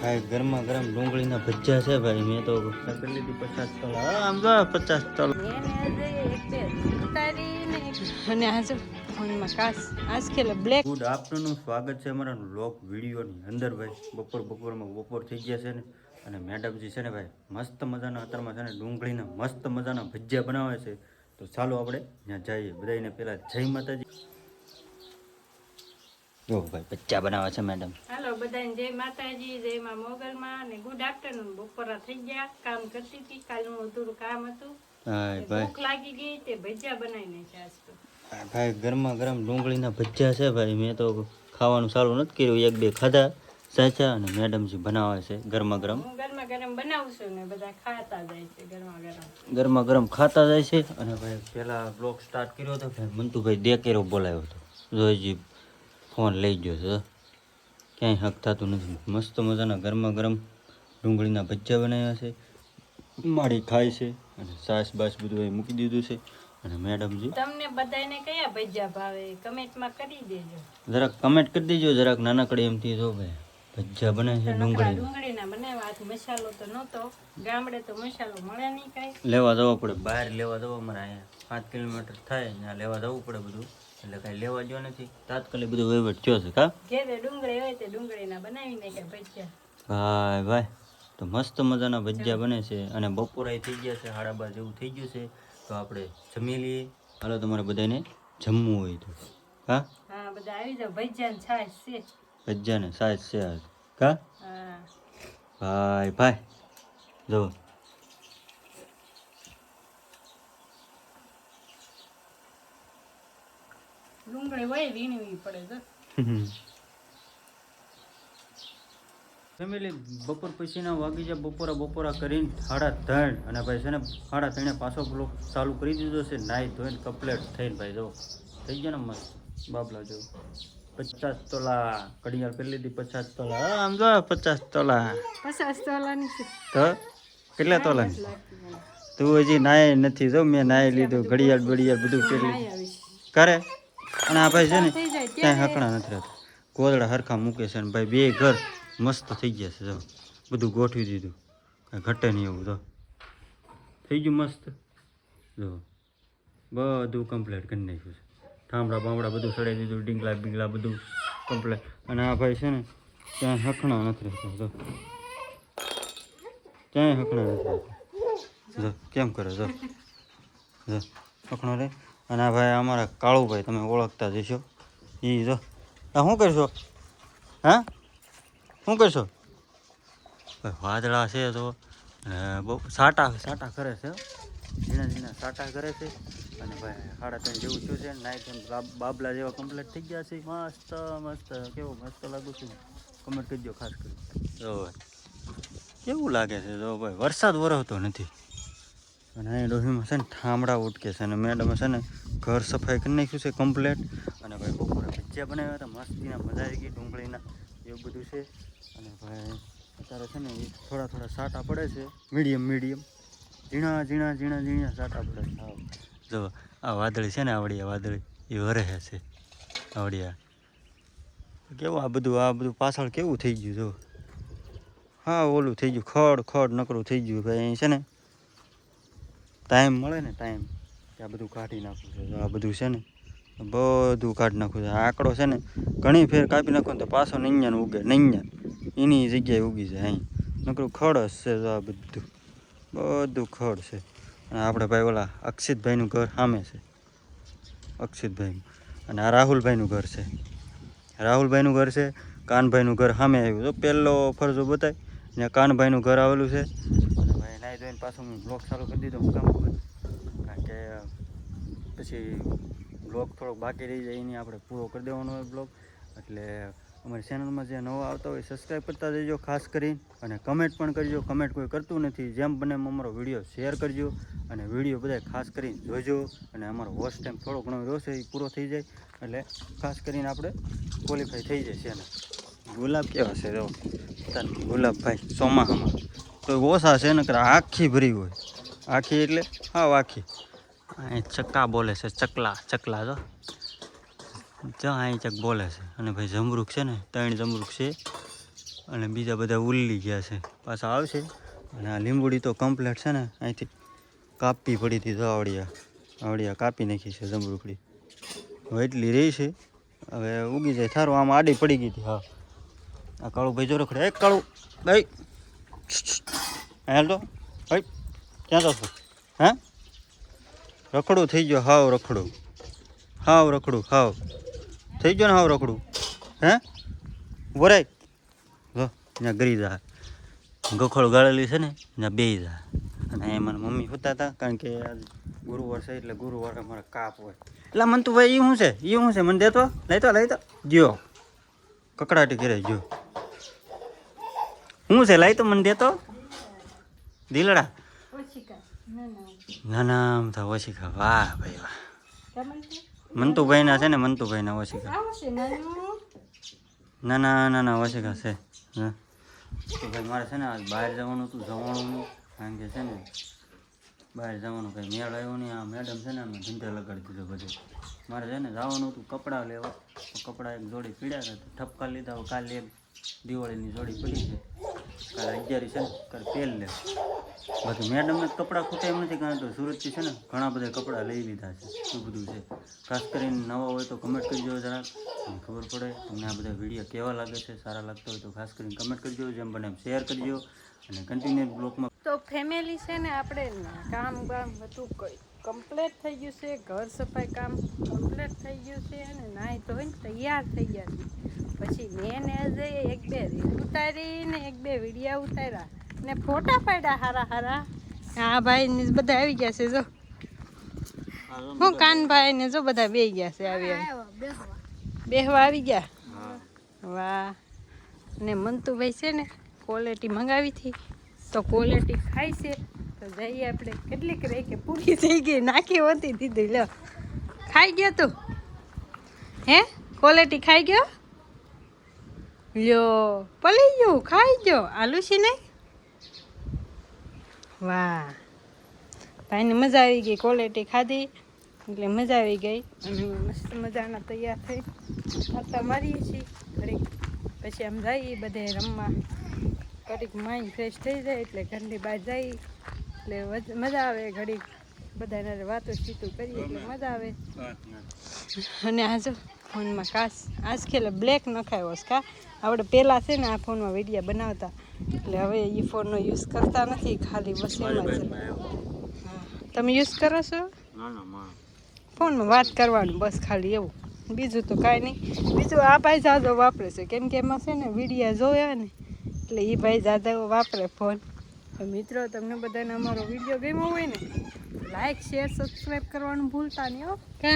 ભાઈ ગરમા ગરમ ડુંગળીના ભજીયા છે ભાઈ મેં તો કરી લીધી પચાસ તલ. આમ જો પચાસ તલ. અને આ ફોનમાં કાસ આજ ખેલે બ્લેક ગુડ આફ્ટરનૂન સ્વાગત છે અમારા લોક વિડીયોની અંદર ભાઈ. બપોર બપોરમાં બપોર થઈ ગયા છે ને અને મેડમજી છે ને ભાઈ મસ્ત મજાના અત્યારમાં છે ને ડુંગળીના મસ્ત મજાના ભજીયા બનાવે છે. તો ચાલો આપણે ત્યાં જઈએ. બધાને પહેલાં જય માતાજી. જો ભાઈ ભજીયા બનાવે છે મેડમ હાલો બધાને જય માતાજી જય માં મોગલમાં. અને ગુડ આફ્ટરનૂન બપોરા થઈ ગયા કામ કરતી હતી કાલનું અધૂરું કામ હતું. ભૂખ લાગી ગઈ તે ભજીયા બનાવીને છે આજ તો ભાઈ ગરમા ગરમ ડુંગળીના ભજીયા છે ભાઈ. મેં તો ખાવાનું સારું નથી કર્યું એક બે ખાધા સાચા અને મેડમજી બનાવે છે ગરમા ગરમ. ગરમા ગરમ બનાવું છું ને બધા ખાતા જાય છે ગરમા ગરમ. ગરમા ગરમ ખાતા જાય છે અને ભાઈ પહેલા બ્લોગ સ્ટાર્ટ કર્યો હતો ભાઈ. મંતુભાઈ દેકેરો બોલાવ્યો હતો. જોઈજી ફોન લઈ ગયો છે. ક્યાંય હક થતું નથી. મસ્ત મજાના ગરમા ગરમ ડુંગળીના ભજીયા બનાવ્યા છે. માળી ખાય છે અને સાસ બાસ બધું એ મૂકી દીધું છે. અને મેડમજી? તમને બધાને કયા ભજીયા ભાવે? કમેન્ટમાં કરી દેજો. જરાક કમેન્ટ કરી દેજો. જરાક નાનકડી એમથી જો ભાઈ ભજીયા બને છે ડુંગળી ડુંગળીના. બનાવ્યા. આજ મસાલો તો નહોતો. ગામડે તો મસાલો મળે નહીં કાંઈ. લેવા જવો પડે. બહાર લેવા જવો અમારે અહીંયા. પાંચ કિલોમીટર થાય ત્યાં લેવા જવું પડે બધું. એટલે કાંઈ લેવા જો નથી. તાત્કાલિક બધું વહીવટ થયો છે કા? ઘેરે ડુંગળી હોય તે ડુંગળીના બનાવી નાખ્યા ભજીયા. ભાઈ ભાઈ તો મસ્ત મજાના ભજીયા બને છે અને બપોરાય થઈ ગયા છે સાડા બાર જેવું થઈ ગયું છે તો આપણે જમી લઈએ. હાલો તમારે બધાને જમવું હોય તો. હા હા બધા આવી જાવ ભજીયા ને છાશ છે આજ. કા? હા. ભાઈ ભાઈ જો. વીણવી પડે તો ફેમિલી બપોર પછીના વાગી જાય બપોરા બપોરા કરીને સાડા ત્રણ અને ભાઈ છે ને સાડા ત્રણે પાછો બ્લોક ચાલુ કરી દીધો છે નાહી ધોઈને કમ્પ્લેટ થઈને ભાઈ જો થઈ ગયા ને મસ્ત બાબલા જો. પચાસ તોલા ઘડિયાળ પહેરી લીધી પચાસ તોલા. આમ જો પચાસ તોલા. પચાસ તોલાની તો કેટલા તોલા તું હજી નાય નથી જો મેં નાહી લીધું ઘડિયાળ બડિયાળ બધું આવીશ. કરે? અને આ ભાઈ છે ને ત્યાં ક્યાંય હકણા નથી રહેતા. ગોદડા હરખા મૂકે છે ને ભાઈ બે ઘર મસ્ત થઈ ગયા છે જો. બધું ગોઠવી દીધું. કાંઈ ઘટે નહીં એવું તો થઈ ગયું મસ્ત. જો. બધું કમ્પ્લીટ કરી નાખ્યું છે. ઠામડા બામડા બધું સડાઈ દીધું ડીંગલા બીંગલા બધું કમ્પ્લીટ અને આ ભાઈ છે ને ત્યાં હકણા નથી રહેતા જો. ક્યાંય હકણા નથી રહેતા. જો કેમ કરે જો. જો હકણો રે. અને આ ભાઈ અમારા કાળુભાઈ તમે ઓળખતા જશો એ જો. આ શું કરશો? હા? શું કરશો? વાદળા છે તો બહુ સાટા સાટા કરે છે. ધીણા ઝીણા ઝીણા સાટા કરે છે. અને ભાઈ સાડા ત્રણ જેવું થયું છે. નાઈટ બાબલા જેવા કમ્પ્લીટ થઈ ગયા છે. મસ્ત મસ્ત. કેવો મસ્ત લાગુ છું. કમેન્ટ કરજો ખાસ કરી કેવું લાગે છે? જો ભાઈ વરસાદ વરસતો નથી. અને અહીં ડોહીમાં છે ને ઠામડા ઉટકે છે અને મેડમે છે ને ઘર સફાઈ કરી નાખ્યું છે કમ્પ્લેટ. અને ભાઈ બપોરે ભજીયા બનાવ્યા હતા, મસ્તીના, મજા આવી ગઈ, ડુંગળીના, એવું બધું છે. અને ભાઈ અત્યારે છે ને થોડા થોડા સાટા પડે છે, મીડિયમ મીડિયમ. ઝીણા ઝીણા ઝીણા ઝીણા સાટા પડે છે. જો, આ વાદળી છે ને આવડિયા વાદળી, એ વરે છે, આવડિયા. કેવું આ બધું આ બધું પાછળ કેવું થઈ ગયું, જો. હા, ઓલું થઈ ગયું, ખડ ખડ નકરું થઈ ગયું ભાઈ, અહીં છે ને ટાઈમ મળે ને ટાઈમ કે આ બધું કાઢી નાખવું છે. આ બધું છે ને, બધું કાઢી નાખવું છે. આંકડો છે ને, ઘણી ફેર કાપી નાખો ને તો પાછો નૈયાને ઉગે નૈયા એની જગ્યાએ ઉગી જાય અહીં. નકરું ખડ છે આ બધું. બધું ખડ છે. અને આપણે ભાઈ ઓલા અક્ષિતભાઈનું ઘર સામે છે. અક્ષિતભાઈ અને આ રાહુલભાઈનું ઘર છે. રાહુલભાઈનું ઘર છે, કાનભાઈનું ઘર સામે આવ્યું. તો પહેલો ફરજો બતાય. ત્યાં કાનભાઈનું ઘર આવેલું છે. નાઈ ધોઈને પાછું હું બ્લોગ ચાલુ કરી દીધો હું કામ કારણ કે પછી બ્લોગ થોડોક બાકી રહી જાય એની આપણે પૂરો કરી દેવાનો હોય બ્લોગ એટલે અમારી ચેનલમાં જે નવા આવતા હોય સબસ્ક્રાઈબ કરતા જજો ખાસ કરીને અને કમેન્ટ પણ કરજો કમેન્ટ કોઈ કરતું નથી જેમ બને એમ અમારો વીડિયો શેર કરજો અને વીડિયો બધા ખાસ કરીને જોજો અને અમારો વોચ ટાઈમ થોડો ઘણો રહ્યો છે એ પૂરો થઈ જાય એટલે ખાસ કરીને આપણે ક્વોલિફાઈ થઈ જાય છે ગુલાબ કેવા છે ગુલાબભાઈ ચોમાહામાં તો ઓછા છે ને આખી ભરી હોય. આખી એટલે, હા આખી અહીં ચક્કા બોલે છે, ચકલા ચકલા જો. જો અહીં ચક બોલે છે. અને ભાઈ જમરૂખ છે ને, ત્રણ જમરૂખ છે. અને બીજા બધા ઉલ્લી ગયા છે. પાછા આવશે. અને આ લીંબુડી તો કમ્પ્લેટ છે ને, અહીંથી કાપી પડી હતી તો આવડિયા. આવડિયા કાપી નાખી છે જમરૂખડી હવે એટલી રહી છે. હવે ઉગી જાય. થારું, આમ આડી પડી ગઈ હતી, હા. આ કાળું ભાઈ જો એક કાળું ભાઈ હાલ ભાઈ ક્યાં તો છો? હે? રખડું, થઈ ગયો, હાવ રખડું. હાવ રખડું, હાવ. થઈ ગયો ને હાવ રખડું? હે? વરાય જો, ત્યાં ગરી જા. ગખોળ ગાળેલી છે ને, ત્યાં બે જા. અને એ મારા મમ્મી હોતા હતા, કારણ કે ગુરુવાર છે એટલે ગુરુવારે અમારે કાપ હોય. એટલે મને તું ભાઈ એ શું છે? એ શું છે? મને દેતો? લઈ તો લઈ તો. જ્યો કકડાટી કરે જો શું છે? લઈ તો મને દેતો દિલડા. ના ના. ના નામ થા ઓશિકા. વાહ ભાઈ વાહ. કેમન છે મંતુભાઈના છે ને મંતુભાઈના ઓશિકા. આવું છે ના ના ના ના ઓશિકા છે. તો ભાઈ મારે છે ને આજ બહાર જવાનું હતું જવાનું કારણ કે છે ને બહાર જવાનું કંઈ મેળ આવ્યો નહીં. આ મેડમ છે ને અમે ધંધે લગાડી દીધો બધું. મારે છે ને જવાનું હતું કપડાં લેવા. તો કપડાં એક જોડી પીડ્યા હતા. ઠપકા લીધા કાલે એક દિવાળીની જોડી પડી છે. કાલે અગિયારી છે ને, કાલે પેલ લે. બાકી મેડમને કપડાં ખૂટે એમ નથી કારણ તો સુરતથી છે ને ઘણા બધા કપડાં લઈ લીધા છે, શું બધું છે. ખાસ કરીને નવા હોય તો કમેન્ટ કરજો જરાક તમને ખબર પડે, તમને આ બધા વીડિયો કેવા લાગે છે, સારા લાગતા હોય તો ખાસ કરીને કમેન્ટ કરજો, જેમ બને એમ શેર કરજો, અને કન્ટિન્યુ બ્લોકમાં તો ફેમિલી છે ને આપણે કામ કામ બધું કઈ કમ્પ્લીટ થઈ ગયું છે ઘર સફાઈ કામ કમ્પ્લીટ થઈ ગયું છે અને નાહી તો હોય ને તૈયાર થઈ ગયા છે. પછી મેં ને એક બે રીલ ઉતારી ને એક બે વિડીયા ઉતાર્યા ને ફોટા પાડ્યા હારા હારા. હા ભાઈ ને બધા આવી ગયા છે જો. હું કાનભાઈ ને જો બધા બે ગયા છે આવી આવી. બેહવા. આવી ગયા? વાહ. ને મંતુભાઈ છે ને ક્વોલિટી મંગાવી હતી. તો ક્વોલિટી ખાય છે. તો જઈએ આપણે. કેટલીક રહી પૂરી થઈ ગઈ, નાખી હોતી દીધી. લો ખાઈ ગયો તું? હે? ક્વોલિટી ખાઈ ગયો? લ્યો, પલી ગયું, ખાઈ ગયો. આલુ છે નહીં? વાહ. ભાઈને મજા આવી ગઈ ક્વોલિટી ખાધી. એટલે મજા આવી ગઈ. અને મસ્ત મજાના તૈયાર થઈ. આટા મારીએ છીએ. ઘડીક પછી આમ જઈએ, બધે રમવા. ઘડીક માઇન્ડ ફ્રેશ થઈ જાય એટલે ઘરની બહાર જઈએ. એટલે મજા આવે ઘડીક બધાને વાતો ચીતું કરીએ એટલે મજા આવે. અને આ જો ફોનમાં કાશ આજ ખેલે બ્લેક નખાયો કા? આપણે પહેલાં છે ને આ ફોનમાં વિડીયા બનાવતા. એટલે હવે એ ફોનનો યુઝ કરતા નથી ખાલી બસ એમાં. તમે યુઝ કરો છો? ફોનમાં વાત કરવાનું બસ ખાલી એવું. બીજું તો કાંઈ નહીં. બીજું આ ભાઈ જાદવ વાપરે છે. કેમ કે એમાં છે ને વિડીયા જોયા ને એટલે એ ભાઈ જાદવ વાપરે ફોન. તો મિત્રો તમને બધાને અમારો વીડિયો ગમ્યો હોય ને લાઈક શેર સબસ્ક્રાઈબ કરવાનું ભૂલતા નહીં હો. કે?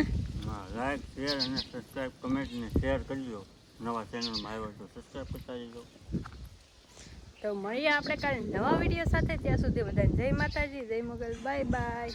હા લાઈક શેર અને સબસ્ક્રાઈબ કમેન્ટ ને શેર કરજો. નવા ચેનલમાં આવ્યો તો સબસ્ક્રાઈબ કરતા જજો તો મળીએ આપણે કાલે નવા વીડિયો સાથે. ત્યાં સુધી બધાને જય માતાજી જય મોગલ. Bye bye